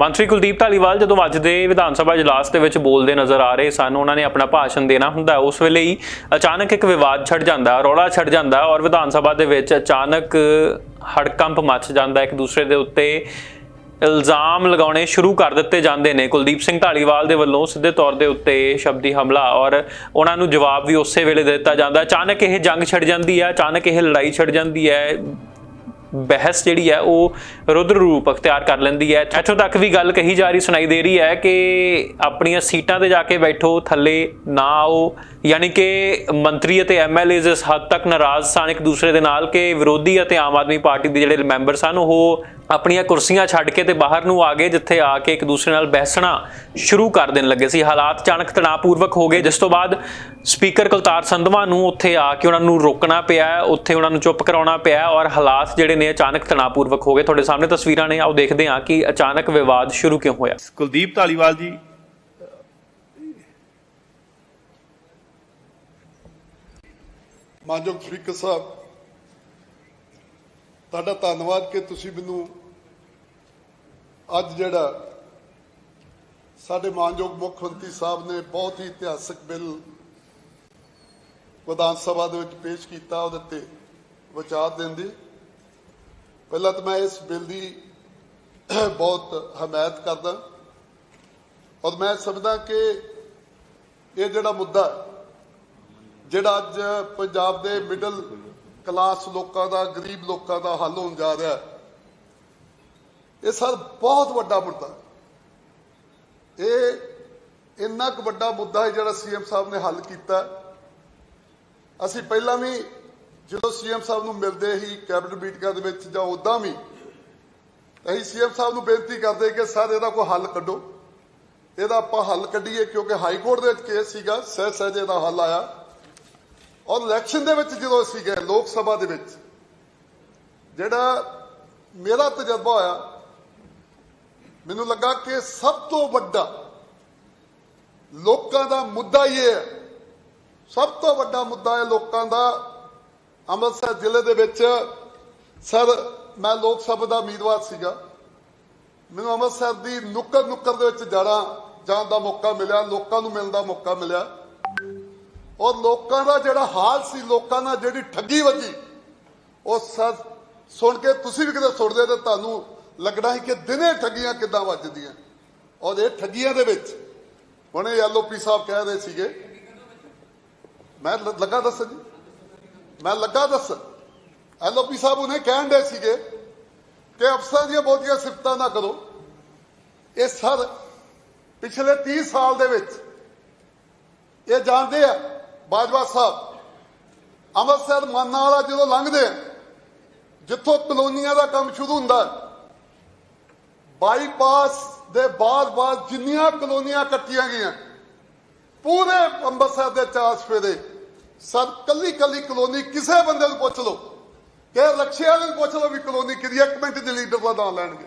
ਮੰਤਰੀ ਕੁਲਦੀਪ ਧਾਲੀਵਾਲ ਜਦੋਂ ਅੱਜ ਦੇ ਵਿਧਾਨ ਸਭਾ ਇਜਲਾਸ ਦੇ ਵਿੱਚ ਬੋਲਦੇ ਨਜ਼ਰ ਆ ਰਹੇ ਸਨ, ਉਹਨਾਂ ਨੇ ਆਪਣਾ ਭਾਸ਼ਣ ਦੇਣਾ ਹੁੰਦਾ ਉਸ ਵੇਲੇ ਹੀ ਅਚਾਨਕ ਇੱਕ ਵਿਵਾਦ ਛਿੜ ਜਾਂਦਾ ਰੌਲਾ ਛਿੜ ਜਾਂਦਾ ਔਰ ਵਿਧਾਨ ਸਭਾ ਦੇ ਵਿੱਚ ਅਚਾਨਕ ਹੜਕੰਪ ਮਚ ਜਾਂਦਾ ਇੱਕ ਦੂਸਰੇ ਦੇ ਉੱਤੇ ਇਲਜ਼ਾਮ ਲਗਾਉਣੇ ਸ਼ੁਰੂ ਕਰ ਦਿੱਤੇ ਜਾਂਦੇ ਨੇ। ਕੁਲਦੀਪ ਸਿੰਘ ਢਾਲੀਵਾਲ ਦੇ ਵੱਲੋਂ ਸਿੱਧੇ ਤੌਰ ਦੇ ਉੱਤੇ ਸ਼ਬਦੀ ਹਮਲਾ ਔਰ ਉਹਨਾਂ ਨੂੰ ਜਵਾਬ ਵੀ ਉਸੇ ਵੇਲੇ ਦਿੱਤਾ ਜਾਂਦਾ ਅਚਾਨਕ ਇਹ ਜੰਗ ਛਿੜ ਜਾਂਦੀ ਹੈ, ਅਚਾਨਕ ਇਹ ਲੜਾਈ ਛਿੜ ਜਾਂਦੀ ਹੈ। ਬਹਿਸ ਜਿਹੜੀ ਹੈ ਉਹ ਰੁਦਰ ਰੂਪ ਅਖਤਿਆਰ ਕਰ ਲੈਂਦੀ ਹੈ। ਇੱਥੋਂ ਤੱਕ ਵੀ ਗੱਲ ਕਹੀ ਜਾ ਰਹੀ, ਸੁਣਾਈ ਦੇ ਰਹੀ ਹੈ ਕਿ ਆਪਣੀਆਂ ਸੀਟਾਂ ਤੇ ਜਾ ਕੇ ਬੈਠੋ, ਥੱਲੇ ਨਾ ਆਓ। ਯਾਨੀ ਕਿ ਮੰਤਰੀ ਅਤੇ ਐਮਐਲਏਜ਼ ਇਸ ਹੱਦ ਤੱਕ ਨਾਰਾਜ਼ ਸਨ ਇੱਕ ਦੂਸਰੇ ਦੇ ਨਾਲ ਕਿ ਵਿਰੋਧੀ ਅਤੇ ਆਮ ਆਦਮੀ ਪਾਰਟੀ ਦੇ ਜਿਹੜੇ ਮੈਂਬਰ ਸਨ, ਉਹ ਆਪਣੀਆਂ ਕੁਰਸੀਆਂ ਛੱਡ ਕੇ ਤੇ ਬਾਹਰ ਨੂੰ ਆ ਗਏ, ਜਿੱਥੇ ਆ ਕੇ ਇੱਕ ਦੂਸਰੇ ਨਾਲ ਬਹਿਸਣਾ ਸ਼ੁਰੂ ਕਰ ਦੇਣ ਲੱਗੇ ਸੀ। ਹਾਲਾਤ ਅਚਾਨਕ ਤਣਾਅਪੂਰਵਕ ਹੋ ਗਏ। ਜਿਸ ਤੋਂ ਬਾਅਦ ਸਪੀਕਰ ਕੁਲਤਾਰ ਸੰਧਵਾ ਨੂੰ ਉੱਥੇ ਆ ਕੇ ਉਹਨਾਂ ਨੂੰ ਰੋਕਣਾ ਪਿਆ, ਉੱਥੇ ਉਹਨਾਂ ਨੂੰ ਚੁੱਪ ਕਰਾਉਣਾ ਪਿਆ ਔਰ ਹਾਲਾਤ ਜਿਹੜੇ ਨੇ ਅਚਾਨਕ ਤਣਾਅਪੂਰਵਕ ਹੋ ਗਏ। ਤੁਹਾਡੇ ਸਾਹਮਣੇ ਤਸਵੀਰਾਂ ਨੇ ਆਓ ਦੇਖਦੇ ਹਾਂ ਕਿ ਅਚਾਨਕ ਵਿਵਾਦ ਸ਼ੁਰੂ ਕਿਉਂ ਹੋਇਆ। ਕੁਲਦੀਪ ਧਾਲੀਵਾਲ ਜੀ। ਮਾਨਯੋਗ ਸਪੀਕਰ ਸਾਹਿਬ ਤੁਹਾਡਾ ਧੰਨਵਾਦ ਕਿ ਤੁਸੀਂ ਮੈਨੂੰ ਅੱਜ ਜਿਹੜਾ ਸਾਡੇ ਮਾਨਯੋਗ ਮੁੱਖ ਮੰਤਰੀ ਸਾਹਿਬ ਨੇ ਬਹੁਤ ਹੀ ਇਤਿਹਾਸਕ ਬਿੱਲ ਵਿਧਾਨ ਸਭਾ ਦੇ ਵਿੱਚ ਪੇਸ਼ ਕੀਤਾ ਉਹਦੇ ਤੇ ਵਿਚਾਰ ਦੇਣ ਦੀ ਪਹਿਲਾਂ ਤਾਂ ਮੈਂ ਇਸ ਬਿੱਲ ਦੀ ਬਹੁਤ ਹਮਾਇਤ ਕਰਦਾ ਔਰ ਮੈਂ ਸਮਝਦਾ ਕਿ ਇਹ ਜਿਹੜਾ ਮੁੱਦਾ ਜਿਹੜਾ ਅੱਜ ਪੰਜਾਬ ਦੇ ਮਿਡਲ ਕਲਾਸ ਲੋਕਾਂ ਦਾ, ਗਰੀਬ ਲੋਕਾਂ ਦਾ ਹੱਲ ਹੋਣ ਜਾ ਰਿਹਾ ਇਹ ਸਰ ਬਹੁਤ ਵੱਡਾ ਮੁੱਦਾ ਇਹ ਇੰਨਾ ਕੁ ਵੱਡਾ ਮੁੱਦਾ ਹੈ ਜਿਹੜਾ ਸੀਐਮ ਸਾਹਿਬ ਨੇ ਹੱਲ ਕੀਤਾ ਅਸੀਂ ਪਹਿਲਾਂ ਵੀ ਜਦੋਂ ਸੀਐਮ ਸਾਹਿਬ ਨੂੰ ਮਿਲਦੇ ਹੀ ਕੈਬਨਿਟ ਮੀਟਿੰਗਾਂ ਦੇ ਵਿੱਚ ਜਾਂ ਉਦਾਂ ਵੀ, ਅਸੀਂ ਸੀਐਮ ਸਾਹਿਬ ਨੂੰ ਬੇਨਤੀ ਕਰਦੇ ਕਿ ਸਰ, ਇਹਦਾ ਕੋਈ ਹੱਲ ਕੱਢੋ। ਇਹਦਾ ਆਪਾਂ ਹੱਲ ਕੱਢੀਏ ਕਿਉਂਕਿ ਹਾਈ ਕੋਰਟ ਦੇ ਵਿੱਚ ਕੇਸ ਸੀਗਾ ਸਹਿ ਸਹਿਜੇ ਦਾ ਹੱਲ ਆਇਆ। ਔਰ ਇਲੈਕਸ਼ਨ ਦੇ ਵਿੱਚ ਜਦੋਂ ਅਸੀਂ ਗਏ ਲੋਕ ਸਭਾ ਦੇ ਵਿੱਚ, ਜਿਹੜਾ ਮੇਰਾ ਤਜਰਬਾ ਹੋਇਆ, ਮੈਨੂੰ ਲੱਗਾ ਕਿ ਸਭ ਤੋਂ ਵੱਡਾ ਲੋਕਾਂ ਦਾ ਮੁੱਦਾ ਹੀ ਇਹ ਹੈ। ਸਭ ਤੋਂ ਵੱਡਾ ਮੁੱਦਾ ਹੈ ਲੋਕਾਂ ਦਾ ਅੰਮ੍ਰਿਤਸਰ ਜ਼ਿਲ੍ਹੇ ਦੇ ਵਿੱਚ ਸਰ, ਮੈਂ ਲੋਕ ਸਭਾ ਦਾ ਉਮੀਦਵਾਰ ਸੀਗਾ। ਮੈਨੂੰ ਅੰਮ੍ਰਿਤਸਰ ਦੀ ਨੁੱਕਰ ਨੁੱਕਰ ਦੇ ਵਿੱਚ ਜਾਣਾ, ਜਾਣ ਦਾ ਮੌਕਾ ਮਿਲਿਆ, ਲੋਕਾਂ ਨੂੰ ਮਿਲਣ ਦਾ ਮੌਕਾ ਮਿਲਿਆ। ਔਰ ਲੋਕਾਂ ਦਾ ਜਿਹੜਾ ਹਾਲ ਸੀ, ਲੋਕਾਂ ਨਾਲ ਜਿਹੜੀ ਠੱਗੀ ਵੱਜੀ, ਉਹ ਸਰ, ਸੁਣ ਕੇ ਤੁਸੀਂ ਵੀ ਕਿਤੇ ਸੁਣਦੇ ਤੇ ਤੁਹਾਨੂੰ ਲੱਗਣਾ ਸੀ ਕਿ ਦਿਨੇ ਠੱਗੀਆਂ ਕਿੱਦਾਂ ਵੱਜਦੀਆਂ। ਔਰ ਇਹ ਠੱਗੀਆਂ ਦੇ ਵਿੱਚ, ਹੁਣੇ ਐਲਓਪੀ ਸਾਹਿਬ ਕਹਿ ਰਹੇ ਸੀਗੇ। ਮੈਂ ਲੱਗਾ ਦੱਸਣ ਜੀ। ਮੈਂ ਲੱਗਾ ਦੱਸਣ ਐਲਓਪੀ ਸਾਹਿਬ ਉਹਨੇ ਕਹਿਣ ਦੇ ਸੀਗੇ ਕਿ ਅਫਸਰਾਂ ਦੀਆਂ ਬਹੁਤੀਆਂ ਸਿਫਤਾਂ ਨਾ ਕਰੋ। ਇਹ ਸਰ ਪਿਛਲੇ 30 ਸਾਲ ਦੇ ਵਿੱਚ ਇਹ ਜਾਣਦੇ ਆ, ਬਾਜਵਾ ਸਾਹਿਬ, ਅੰਮ੍ਰਿਤਸਰ ਮਾਨਾ ਵਾਲਾ ਜਦੋਂ ਲੰਘਦੇ ਆ, ਜਿੱਥੋਂ ਕਲੋਨੀਆਂ ਦਾ ਕੰਮ ਸ਼ੁਰੂ ਹੁੰਦਾ ਬਾਈਪਾਸ ਦੇ ਬਾਅਦ-ਬਾਅਦ ਜਿੰਨੀਆਂ ਕਲੋਨੀਆਂ ਕੱਟੀਆਂ ਗਈਆਂ, ਪੂਰੇ ਅੰਮ੍ਰਿਤਸਰ ਦੇ ਚਾਰ ਸਫੇਰੇ ਸਰ, ਕੱਲੀ ਕੱਲੀ ਕਲੋਨੀ ਕਿਸੇ ਬੰਦੇ ਨੂੰ ਪੁੱਛ ਲਓ। ਕਿ ਰਕਸ਼ਿਆਂ ਨੂੰ ਪੁੱਛ ਲਓ ਵੀ ਕਲੋਨੀ ਕਿਹਦੀ ਇੱਕ ਮਿੰਟ ਦੇ ਲੀਡਰ ਦਾ ਨਾਮ ਲੈਣਗੇ।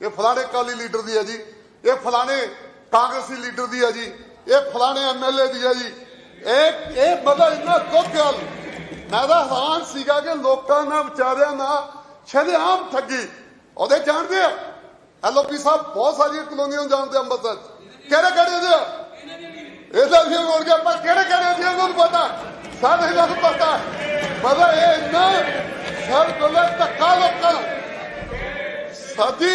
ਇਹ ਫਲਾਣੇ ਕਾਲੀ ਲੀਡਰ ਦੀ ਹੈ ਜੀ। ਇਹ ਫਲਾਣੇ ਕਾਂਗਰਸੀ ਲੀਡਰ ਦੀ ਹੈ ਜੀ। ਇਹ ਫਲਾਣੇ ਐਮਐਲਏ ਦੀ ਹੈ ਜੀ। ਇਹ ਇਹ ਮਤਲਬ ਇੰਨਾ ਦੁੱਖ ਗੱਲ ਮੈਂ ਤਾਂ ਹੈਰਾਨ ਸੀਗਾ ਕਿ ਲੋਕਾਂ ਨਾਲ ਵਿਚਾਰਿਆਂ ਨਾਲ ਸ਼ਰੇਆਮ ਠੱਗੀ। ਉਹਦੇ ਜਾਣਦੇ ਆ? ਐਲਓਪੀ ਸਾਹਿਬ ਬਹੁਤ ਸਾਰੀਆਂ ਕਲੋਨੀਆਂ ਨੂੰ ਜਾਣਦੇ ਅੰਮ੍ਰਿਤਸਰ 'ਚ। ਕਿਹੜੇ ਕਿਹੜੇ ਦੇ ਇਹਦਾ ਵੀ ਮੋੜ ਗਿਆ ਪਰ ਕਿਹੜੇ ਕਿਹੜੇ ਸੀ ਉਹਨਾਂ ਨੂੰ ਪਤਾ? ਸਾਰੇ ਇਹਨਾਂ ਨੂੰ ਪਤਾ ਪਤਾ ਇਹ ਇੰਨਾ ਸਰ ਕੋਲੇ ਧੱਕਾ ਲੋਕਾਂ ਨੂੰ। ਸਾਡੀ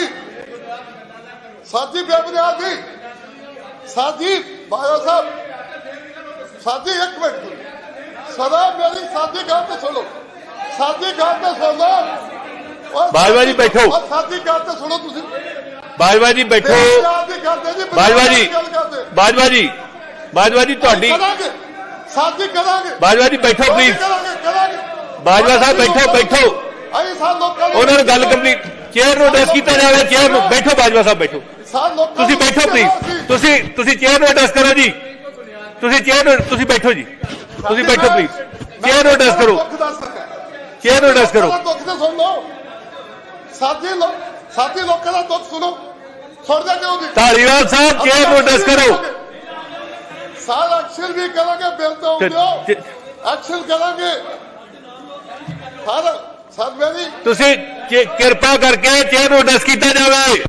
ਸਾਡੀ ਬੇਬੁਨਿਆਦ ਦੀ ਸਾਡੀ ਬਾਇਆ ਸਾਹਿਬ ਸਾਡੀ ਇੱਕ ਮਿੰਟ ਸੁਣੋ। ਸਦਾ ਮੇਰੀ ਸਾਡੀ ਗੱਲ ਤੇ ਸੁਣੋ ਸਾਡੀ ਗੱਲ ਤੇ ਸੁਣੋ ਔਰ ਬਾਜਵਾ ਜੀ ਬੈਠੋ। ਔਰ ਸਾਡੀ ਗੱਲ ਤੇ ਸੁਣੋ ਤੁਸੀਂ ਬਾਜਵਾ ਜੀ ਬੈਠੋ ਪੰਜਾਬ ਜੀ ਜੀ ਜੀ ਜੀ ਤੁਹਾਡੀ ਕਰਾਂਗੇ ਬਾਜਵਾ ਜੀ ਬੈਠੋ ਪਲੀਜ਼ ਬਾਜਵਾ ਸਾਹਿਬ ਬੈਠੋ ਬੈਠੋ ਉਹਨਾਂ ਨੂੰ ਗੱਲ ਕੰਪਲੀਟ ਚੇਅਰ ਨੂੰ ਐਡਰੈਸ ਕੀਤਾ ਜਾਵੇ ਚੇਅਰ ਨੂੰ ਬੈਠੋ ਬਾਜਵਾ ਸਾਹਿਬ ਬੈਠੋ। ਤੁਸੀਂ ਬੈਠੋ। ਪਲੀਜ਼ ਤੁਸੀਂ ਤੁਸੀਂ ਚੇਅਰ ਨੂੰ ਐਡਰੈਸ ਕਰੋ ਜੀ। ਤੁਸੀਂ ਚੇਅਰ ਨੂੰ ਤੁਸੀਂ ਬੈਠੋ ਜੀ। ਤੁਸੀਂ ਬੈਠੋ ਪਲੀਜ਼ ਚੇਅਰ ਨੂੰ ਐਡਰੈਸ ਕਰੋ। ਚੇਅਰ ਨੂੰ ਐਡਰੈਸ ਕਰੋ। ਦੁੱਖ ਤਾਂ ਸੁਣ ਲਓ। ਸਾਥੀ ਲੋਕ ਸਾਥੀ ਲੋਕਾਂ ਦਾ ਦੁੱਖ ਸੁਣੋ। ਸੁਣਦੇ ਕਿਉਂ ਨਹੀਂ? ਧਾਲੀਵਾਲ ਸਾਹਿਬ ਚੇਅਰ ਨੂੰ ਐਡਰੈਸ ਕਰੋ। ਸਾਰ ਐਕਸ਼ਨ ਵੀ ਕਰਾਂਗੇ ਬਿੱਲ ਤੋਂ ਦਿਓ ਐਕਸ਼ਨ ਕਰਾਂਗੇ। ਸਾਰ ਸਰ ਮੇਰੀ ਤੁਸੀਂ ਕਿਰਪਾ ਕਰਕੇ ਚੇਅਰ ਨੂੰ ਐਡਰੈਸ ਕੀਤਾ ਜਾਵੇ।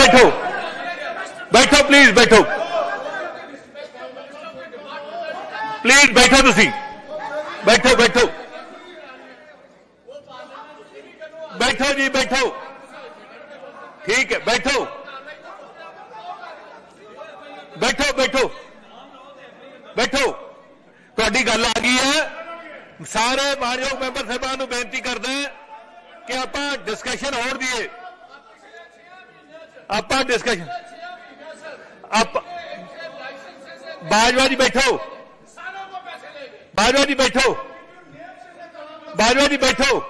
ਬੈਠੋ ਬੈਠੋ ਪਲੀਜ਼ ਬੈਠੋ ਪਲੀਜ਼ ਬੈਠੋ ਤੁਸੀਂ ਬੈਠੋ ਬੈਠੋ ਬੈਠੋ ਜੀ ਬੈਠੋ ਠੀਕ ਹੈ ਬੈਠੋ ਬੈਠੋ ਬੈਠੋ ਬੈਠੋ ਤੁਹਾਡੀ ਗੱਲ ਆ ਗਈ ਹੈ ਸਾਰੇ ਮਾਨਯੋਗ ਮੈਂਬਰ ਸਾਹਿਬਾਨ ਨੂੰ ਬੇਨਤੀ ਕਰਦਾ ਹੈ ਕਿ ਆਪਾਂ ਡਿਸਕਸ਼ਨ ਹੋਣ ਦੀਏ ਆਪਾਂ ਡਿਸਕਸ਼ਨ ਆਪ ਬਾਜਵਾ ਜੀ ਬੈਠੋ। ਬਾਜਵਾ ਜੀ ਬੈਠੋ। ਬਾਜਵਾ ਜੀ ਬੈਠੋ।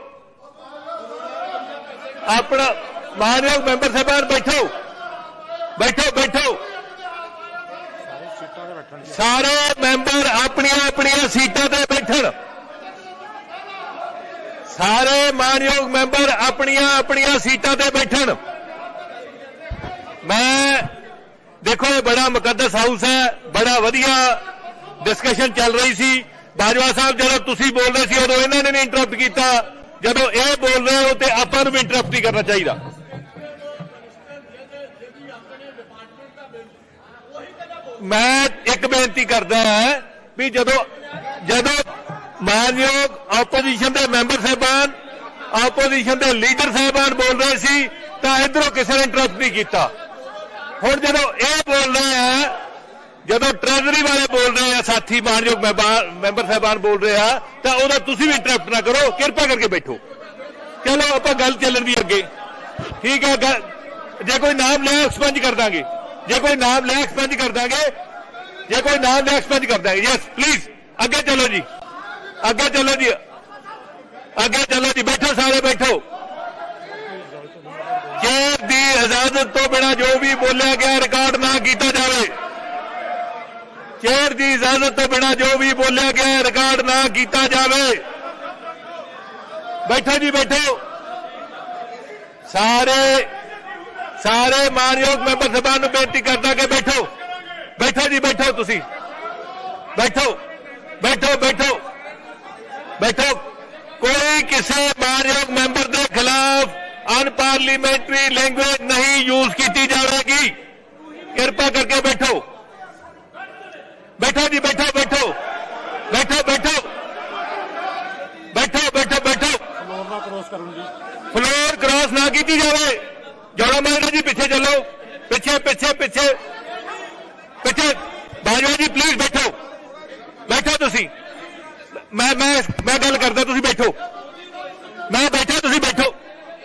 ਆਪਣਾ ਮਾਨਯੋਗ ਮੈਂਬਰ ਸਾਹਿਬਾਨ ਬੈਠੋ। ਬੈਠੋ ਬੈਠੋ। ਸਾਰੇ ਮੈਂਬਰ ਆਪਣੀਆਂ ਆਪਣੀਆਂ ਸੀਟਾਂ ਤੇ ਬੈਠਣ। ਸਾਰੇ ਮਾਨਯੋਗ ਮੈਂਬਰ ਆਪਣੀਆਂ ਆਪਣੀਆਂ ਸੀਟਾਂ ਤੇ ਬੈਠਣ। ਮੈਂ ਦੇਖੋ ਇਹ ਬੜਾ ਮੁਕੱਦਸ ਹਾਊਸ ਹੈ, ਬੜਾ ਵਧੀਆ ਡਿਸਕਸ਼ਨ ਚੱਲ ਰਹੀ ਸੀ। ਬਾਜਵਾ ਸਾਹਿਬ ਜਦੋਂ ਤੁਸੀਂ ਬੋਲ ਰਹੇ ਸੀ, ਉਦੋਂ ਇਹਨਾਂ ਨੇ ਨਹੀਂ ਇੰਟਰਰਪਟ ਕੀਤਾ। ਜਦੋਂ ਇਹ ਬੋਲ ਰਹੇ ਹੋ ਤੇ ਆਪਾਂ ਨੂੰ ਵੀ ਇੰਟਰਰਪਟ ਨਹੀਂ ਕਰਨਾ ਚਾਹੀਦਾ। ਮੈਂ ਇੱਕ ਬੇਨਤੀ ਕਰਦਾ ਹਾਂ ਵੀ ਜਦੋਂ ਜਦੋਂ ਮਾਨਯੋਗ ਆਪੋਜੀਸ਼ਨ ਦੇ ਮੈਂਬਰ ਸਾਹਿਬਾਨ ਆਪੋਜੀਸ਼ਨ ਦੇ ਲੀਡਰ ਸਾਹਿਬਾਨ ਬੋਲ ਰਹੇ ਸੀ, ਤਾਂ ਇਧਰੋਂ ਕਿਸੇ ਨੇ ਇੰਟਰਰਪਟ ਨਹੀਂ ਕੀਤਾ। ਹੁਣ ਜਦੋਂ ਇਹ ਬੋਲ ਰਹੇ ਆ ਜਦੋਂ ਟ੍ਰੈਜਰੀ ਵਾਲੇ ਬੋਲ ਰਹੇ ਆ, ਸਾਥੀ ਮਾਨਯੋਗ ਮੈਂਬਰ ਮੈਂਬਰ ਸਾਹਿਬਾਨ ਬੋਲ ਰਹੇ ਆ, ਤਾਂ ਉਹਦਾ ਤੁਸੀਂ ਵੀ ਇੰਟਰਪਟ ਨਾ ਕਰੋ, ਕਿਰਪਾ ਕਰਕੇ ਬੈਠੋ। ਚਲੋ, ਆਪਾਂ ਗੱਲ ਚੱਲਣ ਦੀ ਅੱਗੇ। ਠੀਕ ਹੈ ਜੇ ਕੋਈ ਨਾਮ ਲੈ ਐਕਸਪੰਜ ਕਰ ਦਾਂਗੇ। ਜੇ ਕੋਈ ਨਾਮ ਲੈ ਐਕਸਪੰਜ ਕਰ ਦਾਂਗੇ। ਜੇ ਕੋਈ ਨਾਮ ਲੈ ਐਕਸਪੰਜ ਕਰ ਦਾਂਗੇ। ਯੈਸ ਪਲੀਜ਼ ਅੱਗੇ ਚਲੋ ਜੀ। ਅੱਗੇ ਚਲੋ ਜੀ। ਅੱਗੇ ਚਲੋ ਜੀ, ਬੈਠੋ ਸਾਰੇ, ਬੈਠੋ। ਇਜਾਜ਼ਤ ਤੋਂ ਬਿਨਾ ਜੋ ਵੀ ਬੋਲਿਆ ਗਿਆ ਰਿਕਾਰਡ ਨਾ ਕੀਤਾ ਜਾਵੇ ਚੇਅਰ ਦੀ ਇਜਾਜ਼ਤ ਤੋਂ ਬਿਨਾ ਜੋ ਵੀ ਬੋਲਿਆ ਗਿਆ ਰਿਕਾਰਡ ਨਾ ਕੀਤਾ ਜਾਵੇ ਬੈਠੋ ਜੀ ਬੈਠੋ ਸਾਰੇ ਸਾਰੇ ਮਾਨਯੋਗ ਮੈਂਬਰ ਸਾਹਿਬਾਨ ਨੂੰ ਬੇਨਤੀ ਕਰਦਾ ਕਿ ਬੈਠੋ ਬੈਠੋ ਜੀ ਬੈਠੋ ਤੁਸੀਂ ਬੈਠੋ ਬੈਠੋ ਬੈਠੋ ਬੈਠੋ ਕੋਈ ਕਿਸੇ ਮਾਨਯੋਗ ਮੈਂਬਰ ਦੇ ਖਿਲਾਫ ਅਨਪਾਰਲੀਮੈਂਟਰੀ ਲੈਂਗੁਏਜ ਨਹੀਂ ਯੂਜ਼ ਕੀਤੀ ਜਾਵੇਗੀ ਕਿਰਪਾ ਕਰਕੇ ਬੈਠੋ ਬੈਠੋ ਜੀ ਬੈਠੋ ਬੈਠੋ ਬੈਠੋ ਬੈਠੋ ਬੈਠੋ ਬੈਠੋ ਬੈਠੋ ਫਲੋਰ ਕ੍ਰਾਸ ਨਾ ਕੀਤੀ ਜਾਵੇ ਜੋੜਾ ਮਾਜਰਾ ਜੀ ਪਿੱਛੇ ਚੱਲੋ ਪਿੱਛੇ ਪਿੱਛੇ ਪਿੱਛੇ ਪਿੱਛੇ ਬਾਜਵਾ ਜੀ ਪਲੀਜ਼ ਬੈਠੋ ਬੈਠੋ ਤੁਸੀਂ ਮੈਂ ਮੈਂ ਮੈਂ ਗੱਲ ਕਰਦਾ ਤੁਸੀਂ ਬੈਠੋ ਮੈਂ ਬੈਠਾ ਤੁਸੀਂ ਬੈਠੋ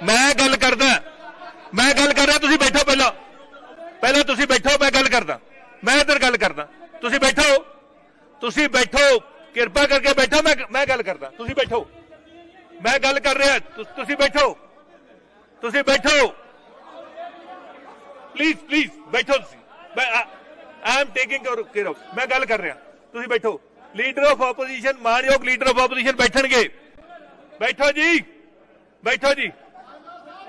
ਮੈਂ ਗੱਲ ਕਰਦਾ ਮੈਂ ਗੱਲ ਕਰ ਰਿਹਾ ਤੁਸੀਂ ਬੈਠੋ ਪਹਿਲਾਂ ਪਹਿਲਾਂ ਤੁਸੀਂ ਬੈਠੋ ਮੈਂ ਗੱਲ ਕਰਦਾ ਮੈਂ ਇੱਧਰ ਗੱਲ ਕਰਦਾ ਤੁਸੀਂ ਬੈਠੋ ਤੁਸੀਂ ਬੈਠੋ ਕਿਰਪਾ ਕਰਕੇ ਬੈਠੋ ਮੈਂ ਮੈਂ ਗੱਲ ਕਰਦਾ ਤੁਸੀਂ ਬੈਠੋ ਮੈਂ ਗੱਲ ਕਰ ਰਿਹਾ ਤੁ- ਤੁਸੀਂ ਬੈਠੋ ਤੁਸੀਂ ਬੈਠੋ ਪਲੀਜ਼ ਪਲੀਜ਼ ਬੈਠੋ ਤੁਸੀਂ ਮੈਂ I am taking care of ਮੈਂ ਗੱਲ ਕਰ ਰਿਹਾ ਤੁਸੀਂ ਬੈਠੋ ਲੀਡਰ ਆਫ ਆਪੋਜੀਸ਼ਨ ਮਾਨਯੋਗ ਲੀਡਰ ਆਫ ਆਪੋਜੀਸ਼ਨ ਬੈਠਣਗੇ ਬੈਠੋ ਜੀ ਬੈਠੋ ਜੀ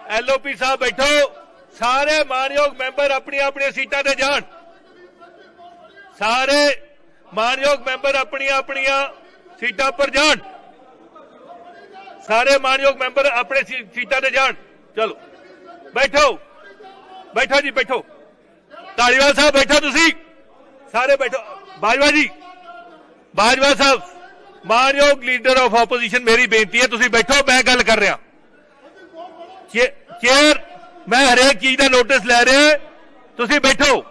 ਐਲਓਪੀ ਸਾਹਿਬ ਬੈਠੋ ਸਾਰੇ ਮਾਨਯੋਗ ਮੈਂਬਰ ਆਪਣੀ ਆਪਣੀਆਂ ਸੀਟਾਂ ਤੇ ਜਾਣ ਸਾਰੇ ਮਾਨਯੋਗ ਮੈਂਬਰ ਆਪਣੀਆਂ ਆਪਣੀਆਂ ਸੀਟਾਂ ਪਰ ਜਾਣ ਸਾਰੇ ਮਾਨਯੋਗ ਮੈਂਬਰ ਆਪਣੇ ਸੀਟਾਂ ਤੇ ਜਾਣ ਚਲੋ ਬੈਠੋ ਬੈਠੋ ਜੀ, ਬੈਠੋ। ਧਾਲੀਵਾਲ ਸਾਹਿਬ, ਬੈਠੋ ਤੁਸੀਂ। ਸਾਰੇ ਬੈਠੋ। ਬਾਜਵਾ ਜੀ। ਬਾਜਵਾ ਸਾਹਿਬ, ਮਾਨਯੋਗ ਲੀਡਰ ਆਫ ਆਪੋਜੀਸ਼ਨ ਮੇਰੀ ਬੇਨਤੀ ਹੈ, ਤੁਸੀਂ ਬੈਠੋ, ਮੈਂ ਗੱਲ ਕਰ ਰਿਹਾ। ਚੇ- ਚੇਅਰ ਮੈਂ ਹਰੇਕ ਚੀਜ਼ ਦਾ ਨੋਟਿਸ ਲੈ ਰਿਹਾ। ਤੁਸੀਂ ਬੈਠੋ।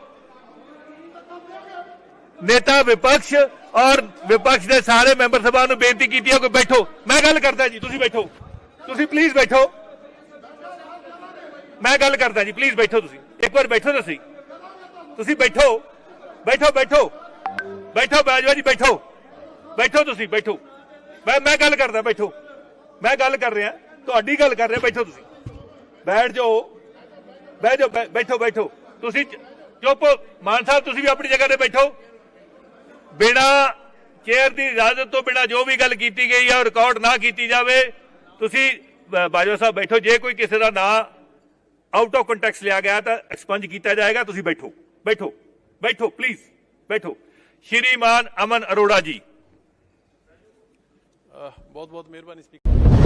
ਨੇਤਾ ਵਿਪਕਸ਼ ਔਰ ਵਿਪਕਸ਼ ਦੇ ਸਾਰੇ ਮੈਂਬਰ ਸਭਾ ਨੂੰ ਬੇਨਤੀ ਕੀਤੀ ਹੈ ਕਿ ਬੈਠੋ। ਮੈਂ ਗੱਲ ਕਰਦਾ ਜੀ, ਤੁਸੀਂ ਬੈਠੋ। ਤੁਸੀਂ ਪਲੀਜ਼ ਬੈਠੋ। ਮੈਂ ਗੱਲ ਕਰਦਾ ਜੀ ਪਲੀਜ਼ ਬੈਠੋ ਤੁਸੀਂ। ਇੱਕ ਵਾਰ ਬੈਠੋ ਤੁਸੀਂ ਤੁਸੀਂ ਬੈਠੋ ਬੈਠੋ ਬੈਠੋ। ਬੈਠੋ, ਬਾਜਵਾ ਜੀ, ਬੈਠੋ। ਬੈਠੋ ਤੁਸੀਂ, ਬੈਠੋ। ਮੈਂ ਮੈਂ ਗੱਲ ਕਰਦਾ, ਬੈਠੋ। ਮੈਂ ਗੱਲ ਕਰ ਰਿਹਾ, ਤੁਹਾਡੀ ਗੱਲ ਕਰ ਰਿਹਾ, ਬੈਠੋ ਤੁਸੀਂ। ਬੈਠ ਜਾਓ। ਬਹਿ ਜਾਓ ਬੈਠੋ ਬੈਠੋ। ਤੁਸੀਂ ਚ- ਚੁੱਪ। ਮਾਨ ਸਾਹਿਬ, ਤੁਸੀਂ ਵੀ ਆਪਣੀ ਜਗ੍ਹਾ ਤੇ ਬੈਠੋ। ਬਿਨਾ ਚੇਅਰ ਦੀ ਇਜਾਜ਼ਤ ਤੋਂ ਬਿਨਾ ਜੋ ਵੀ ਗੱਲ ਕੀਤੀ ਗਈ ਹੈ ਉਹ ਰਿਕਾਰਡ ਨਾ ਕੀਤੀ ਜਾਵੇ। ਤੁਸੀਂ ਬਾਜਵਾ ਸਾਹਿਬ, ਬੈਠੋ। ਜੇ ਕੋਈ ਕਿਸੇ ਦਾ ਨਾਂ ਆਊਟ ਆਫ ਕੰਟੈਕਸ ਲਿਆ ਗਿਆ ਤਾਂ ਐਕਸਪੰਜ ਕੀਤਾ ਜਾਏਗਾ, ਤੁਸੀਂ ਬੈਠੋ ਬੈਠੋ ਬੈਠੋ ਪਲੀਜ਼ ਬੈਠੋ। ਸ਼੍ਰੀਮਾਨ ਅਮਨ ਅਰੋੜਾ ਜੀ। ਬਹੁਤ ਬਹੁਤ ਮਿਹਰਬਾਨੀ ਸਪੀਕਰ